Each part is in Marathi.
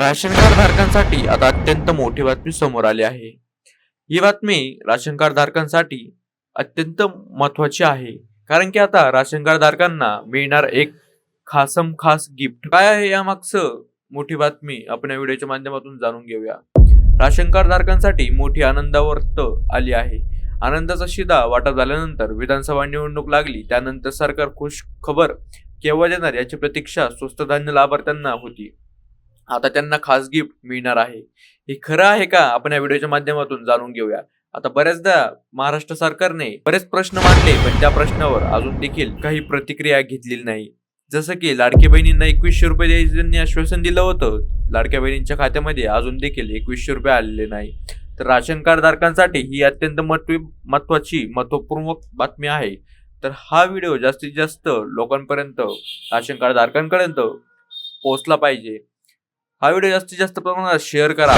राशन कार्ड धारकांसाठी आता अत्यंत मोठी बातमी समोर आली आहे. ही बातमी राशन कार्ड धारकांसाठी अत्यंत महत्वाची आहे. कारण की आता राशन कार्ड धारकांना मिळणार एक खासम खास गिफ्ट काय आहे या मागचं मोठी बातमी? आपण या व्हिडिओच्या माध्यमातून जाणून घेऊया. राशन कार्ड धारकांसाठी मोठी आनंदावर्त आली आहे. आनंदाचा शिदा वाटप झाल्यानंतर विधानसभा निवडणूक लागली. त्यानंतर सरकार खुश खबर केव्हा देणार याची प्रतीक्षा स्वस्त धान्य लाभार्थ्यांना होती. आता त्यांना खास गिफ्ट मिळणार आहे. हे खरं आहे का? आपण या व्हिडिओच्या माध्यमातून जाणून घेऊया. आता बऱ्याचदा महाराष्ट्र सरकारने बरेच प्रश्न मांडले पण त्या प्रश्नावर अजून देखील काही प्रतिक्रिया घेतलेली नाही. जसं की लाडक्या बहिणींना एकवीसशे रुपये द्यायचे त्यांनी आश्वासन दिलं होतं. लाडक्या बहिणींच्या खात्यामध्ये अजून देखील एकवीसशे रुपये आलेले नाही. तर राशन कार्ड धारकांसाठी ही अत्यंत महत्त्व महत्वाची महत्त्वपूर्ण बातमी आहे. तर हा व्हिडिओ जास्तीत जास्त लोकांपर्यंत राशन कार्ड धारकांपर्यंत पोहोचला पाहिजे. हा व्हिडिओ जास्तीत जास्त प्रमाणात शेअर करा.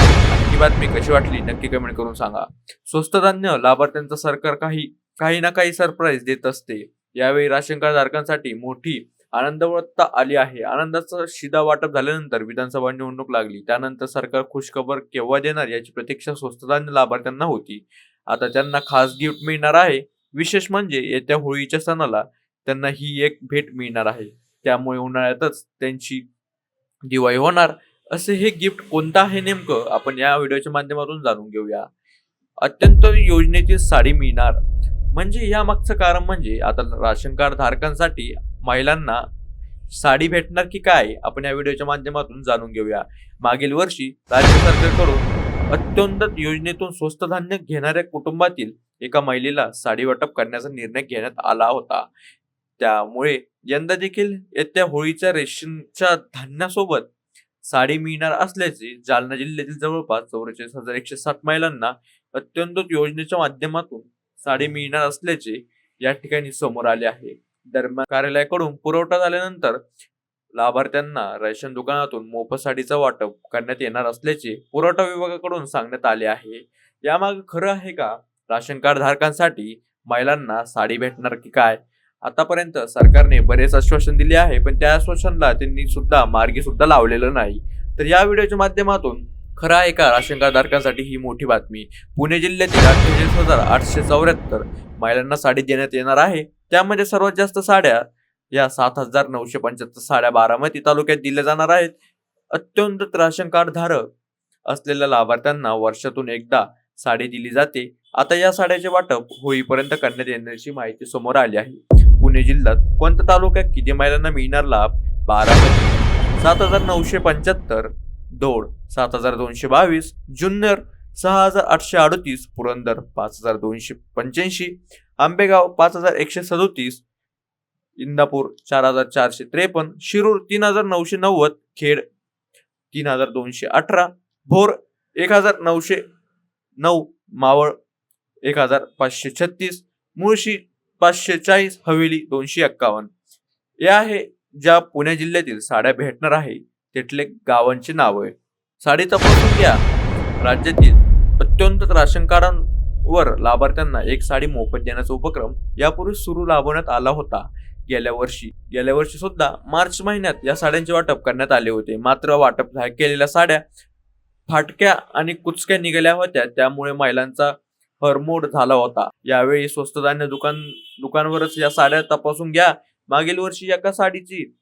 ही बातमी कशी वाटली नक्की कमेंट करून सांगा. स्वस्त धान्य लाभार्थ्यांचं सरकार काही काही ना काही सरप्राईज देत असते. यावेळी राशन कार्ड धारकांसाठी मोठी आनंदवत्ता आली आहे. आनंदाचा शिदा वाटप झाल्यानंतर विधानसभा निवडणूक लागली. त्यानंतर सरकार खुशखबर केव्हा देणार याची प्रतीक्षा स्वस्त धान्य लाभार्थ्यांना होती. आता त्यांना खास गिफ्ट मिळणार आहे. विशेष म्हणजे येत्या होळीच्या सणाला त्यांना ही एक भेट मिळणार आहे. त्यामुळे उन्हाळ्यातच त्यांची दिवाळी होणार. असे हे गिफ्ट कोणतं आहे नेमकं? आपण या व्हिडिओच्या माध्यमातून जाणून घेऊया. अत्यंत योजनेची साडी मिळणार. म्हणजे या मागचं कारण म्हणजे आता राशन कार्ड धारकांसाठी महिलांना साडी भेटणार की काय आपण या व्हिडिओच्या माध्यमातून जाणून घेऊया. मागील वर्षी राज्य सरकारकडून अत्यंत योजनेतून स्वस्त धान्य घेणाऱ्या कुटुंबातील एका महिलेला साडी वाटप करण्याचा निर्णय घेण्यात आला होता. त्यामुळे यंदा देखील येत्या होळीच्या रेशनच्या धान्यासोबत साडी मिळणार असल्याचे जालना जिल्ह्यातील जवळपास चौवेचाळीस हजार एकशे साठ महिलांना अत्यंत योजनेच्या माध्यमातून साडी मिळणार असल्याचे या ठिकाणी समोर आले आहे. दरम्यान कार्यालयाकडून पुरवठा झाल्यानंतर लाभार्थ्यांना रेशन दुकानातून मोफत साडीचं वाटप करण्यात येणार असल्याचे पुरवठा विभागाकडून सांगण्यात आले आहे. यामागे खरं आहे का? राशन कार्ड धारकांसाठी महिलांना साडी भेटणार की काय? आतापर्यंत सरकारने बरेच आश्वासन दिले आहे पण त्या आश्वासनाला त्यांनी सुद्धा मार्गी सुद्धा लावलेलं नाही. तर या व्हिडिओच्या माध्यमातून खरं आहे का राशन ही मोठी बातमी. पुणे जिल्ह्यातील अठ्ठेचाळीस हजार आठशे चौऱ्याहत्तर महिलांना साडी देण्यात येणार आहे. त्यामध्ये सर्वात जास्त साड्या या सात हजार नऊशे पंच्याहत्तर साड्या बारामती तालुक्यात दिल्या जाणार आहेत. अत्यंत राशन कार्ड धारक असलेल्या लाभार्थ्यांना वर्षातून एकदा साडी दिली जाते. आता या साड्याचे वाटप होईपर्यंत करण्यात येण्याची माहिती समोर आली आहे. पुणे जिल्ह्यात कोणत्या तालुक्यात किती महिलांना मिळणार लाभ? बारा सात हजार नऊशे पंच्याहत्तर. दौड सात हजार दोनशे बावीस. जुन्नर सहा हजार आठशे अडतीस. पुरंदर पाच हजार दोनशे पंच्याऐंशी. आंबेगाव पाच हजार एकशे सदोतीस. इंदापूर चार हजार चारशे त्रेपन्न. शिरूर तीन हजार नऊशे नव्वद. खेड तीन हजार दोनशे अठरा. भोर एक हजार नऊशे नऊ. मावळ एक हजार पाचशे छत्तीस. मुळशी पाचशे चाळीस हवेली दोनशे एक्कावन्न. या आहे ज्या पुणे जिल्ह्यातील साड्या भेटणार आहे तिथले गावांची नाव आहे. साडी तपासून घ्या. राज्यातील अत्यंत राशन कार्डांवर लाभार्थ्यांना एक साडी मोफत देण्याचा उपक्रम यापूर्वी सुरू राबवण्यात आला होता. गेल्या वर्षी गेल्या वर्षी सुद्धा मार्च महिन्यात या साड्यांचे वाटप करण्यात आले होते. मात्र वाटप केलेल्या साड्या फाटक्या आणि कुचक्या निघाल्या होत्या. त्यामुळे महिलांचा हरमोड झाला होता. यावेळी स्वस्त धान्य दुकान दुकानवरच या साड्या तपासून घ्या. मागील वर्षी एका साडीची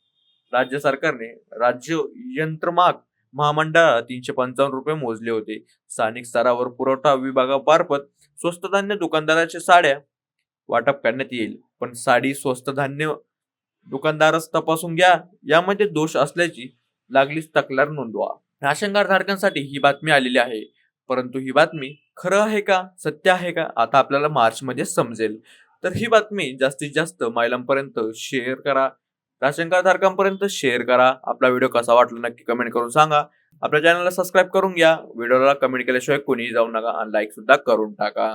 राज्य सरकारने राज्य यंत्रमाग महामंडळ तीनशे पंचावन्न रुपये मोजले होते. स्थानिक स्तरावर पुरवठा विभागामार्फत स्वस्त धान्य दुकानदाराच्या साड्या वाटप करण्यात येईल. पण साडी स्वस्त धान्य दुकानदारच तपासून घ्या. यामध्ये दोष असल्याची लागलीच तक्रार नोंदवा. राशन कार्ड धारकांसाठी ही बातमी आलेली आहे. परंतु ही बातमी खरं आहे का? सत्य आहे का? आता आपल्याला मार्च मध्ये समजेल. तर ही बातमी जास्तीत जास्त महिलांपर्यंत शेअर करा. राशन कार्ड धारकांपर्यंत शेअर करा. आपला व्हिडिओ कसा वाटला नक्की कमेंट करून सांगा. आपल्या चॅनलला सबस्क्राईब करून घ्या. व्हिडिओला कमेंट केल्याशिवाय कोणीही जाऊ नका आणि लाईक सुद्धा करून टाका.